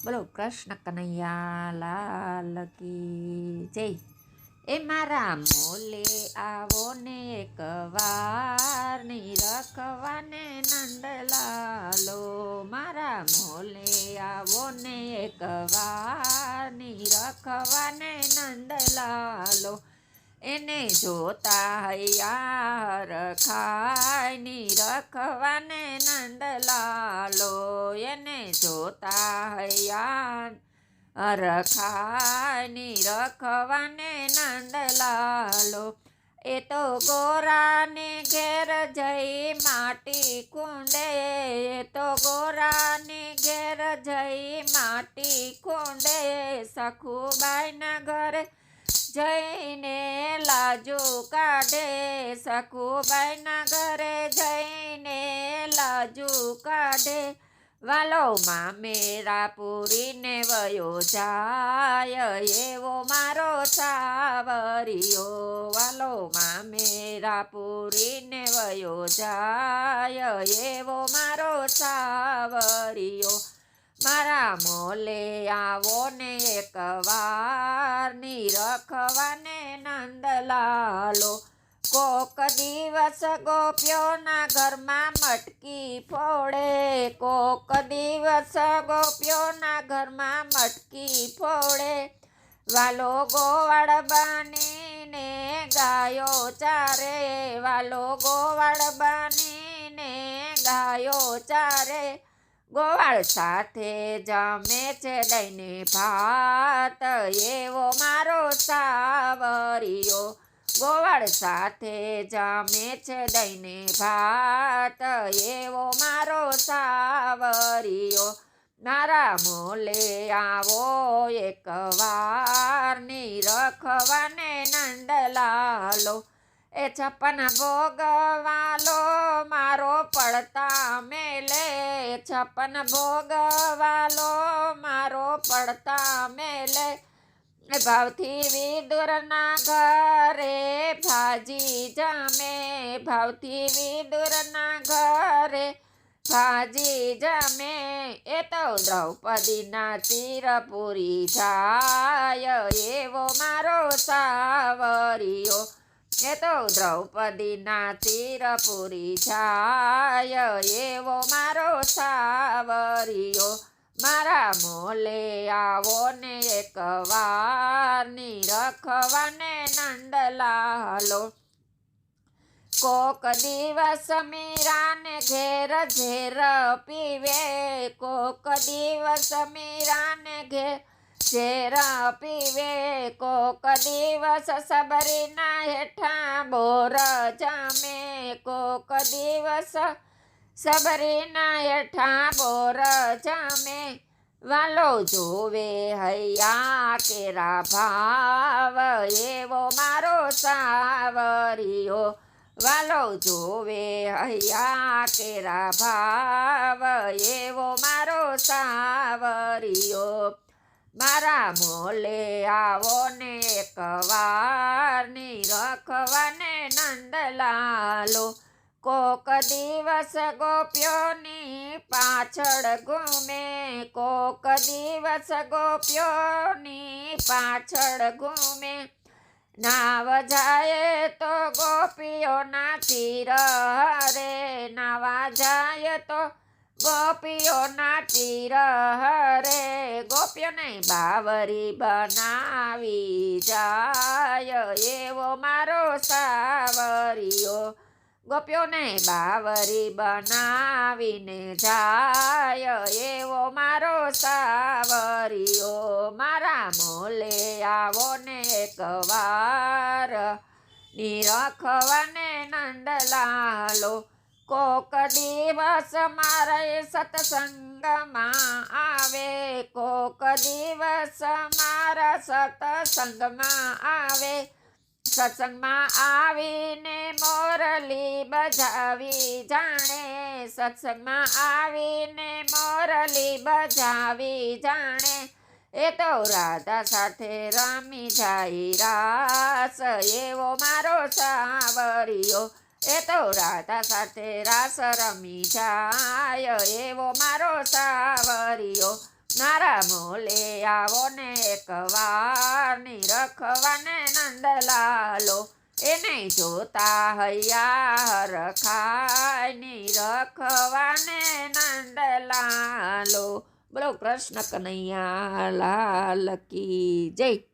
બોલો કૃષ્ણ કનૈયા લાલ કી જય એ મારા મોલે આવો ને એક વારની રખવાને નંદલાલો મારા મોલે આવો ને એક વારની રખવાને નંદલાલો એને જોતા હૈયાર ખાયની રખવાને નંદલાલો જોતા હૈયા રખાની રખવાને નંદલાલો એ તો ગોરાને ઘેર જઈ માટી કુંડે. એ તો ગોરાને ઘેર જઈ માટી કુંડે. સખુબાઈના ઘરે જઈને લાજુ કાઢે. સખુબાઈના ઘરે જઈને લાજો કાઢે. વાલો મેરા પૂરીને વયો જાય એવો મારો સાવરિયો. વાલોમાં મેરા પૂરીને વયો જાય એવો મારો સાવરિયો. મારા મોલે આવો ને એક વારની રખવાને નંદલાલો કોક દિવસ ગોપ્યોના ઘરમાં મટકી ફોડે, કોક દિવસ ગોપ્યોના ઘરમાં મટકી ફોડે. વાલો ગોવાળ બનીને ગાયો ચારે, વાલો ગોવાળ બનીને ગાયો ચારે. ગોવાળ સાથે જમે છે દઈને ભાત, એવો મારો સાવરિયો. ગોવાળ સાથે જમે છે દઈને ભાત. એવો મારો સાવરિયો. મારા મોલે આવો એક વારની રખવાને નંદલાલો એ છપ્પન ભોગવાલો, મારો પડતા મેલે. છપ્પન ભોગવાલો, મારો પડતા મેલે. ભાવથી વિદુરના ઘરે ભાજી જમે. ભાવથી વિદુરના ઘરે ભાજી જમે. એ તો દ્રૌપદીના ચીરપુરી જાય એવો મારો સાવરિયો. એ તો દ્રૌપદીના ચીરપુરી જાય એવો મારો સાવરિયો. મારા મોલે આવો ને એક વાર રખવાને હલો કોક દિવસ મીરાને ઘેર ઘેર પીવે, કોક દિવસ મીરાને ઘેર ઝેર પીવે, કોક દિવસ સબરીના હેઠા બોર જામે, કોક દિવસ સબરીના હેઠા બોર જામે, વાલો જોવે હૈયા કેરા ભાવ, એવો મારો સાવરિયો, વાલો જોવે હૈયા કેરા ભાવ, એવો મારો સાવરિયો. મારા મોલે આવો ને એક વાર, ની રખવાને નંદલાલો કોક દિવસ ગોપ્યોની પાછળ ઘૂમે, કોક દિવસ ગોપ્યોની પાછળ ઘૂમે. નાવ જાય તો ગોપીઓના તીર હરે નાવા જાય તો ગોપીઓના તીર હરે ગોપીઓને બાવરી બનાવી જાય એવો મારો સાવરિયો. ગોપીઓને બાવરી બનાવીને જાય એવો મારો સાવરીઓ. મારા મોલે આવો ને એકવાર. નિરખવાને નંદલાલો કોક દિવસ મારે સત્સંગમાં આવે. કોક દિવસ મારા સત્સંગમાં આવે. સત્સંગમાં આવીને મોરલી બજાવી જાણે. સત્સંગમાં આવીને મોરલી બજાવી જાણે. એ તો રાધા સાથે રમી જાય રાસ. એવો મારો સાવરિયો. એ તો રાધા સાથે રાસ રમી જાય. એવો મારો સાવરિયો. નારા મોલે આવો ને એકવાર નિરખવાને નંદલાલો એને જોતા હૈયા રખાય નિરખવાને નંદલાલો બોલો કૃષ્ણ કનૈયા લાલ કી જય.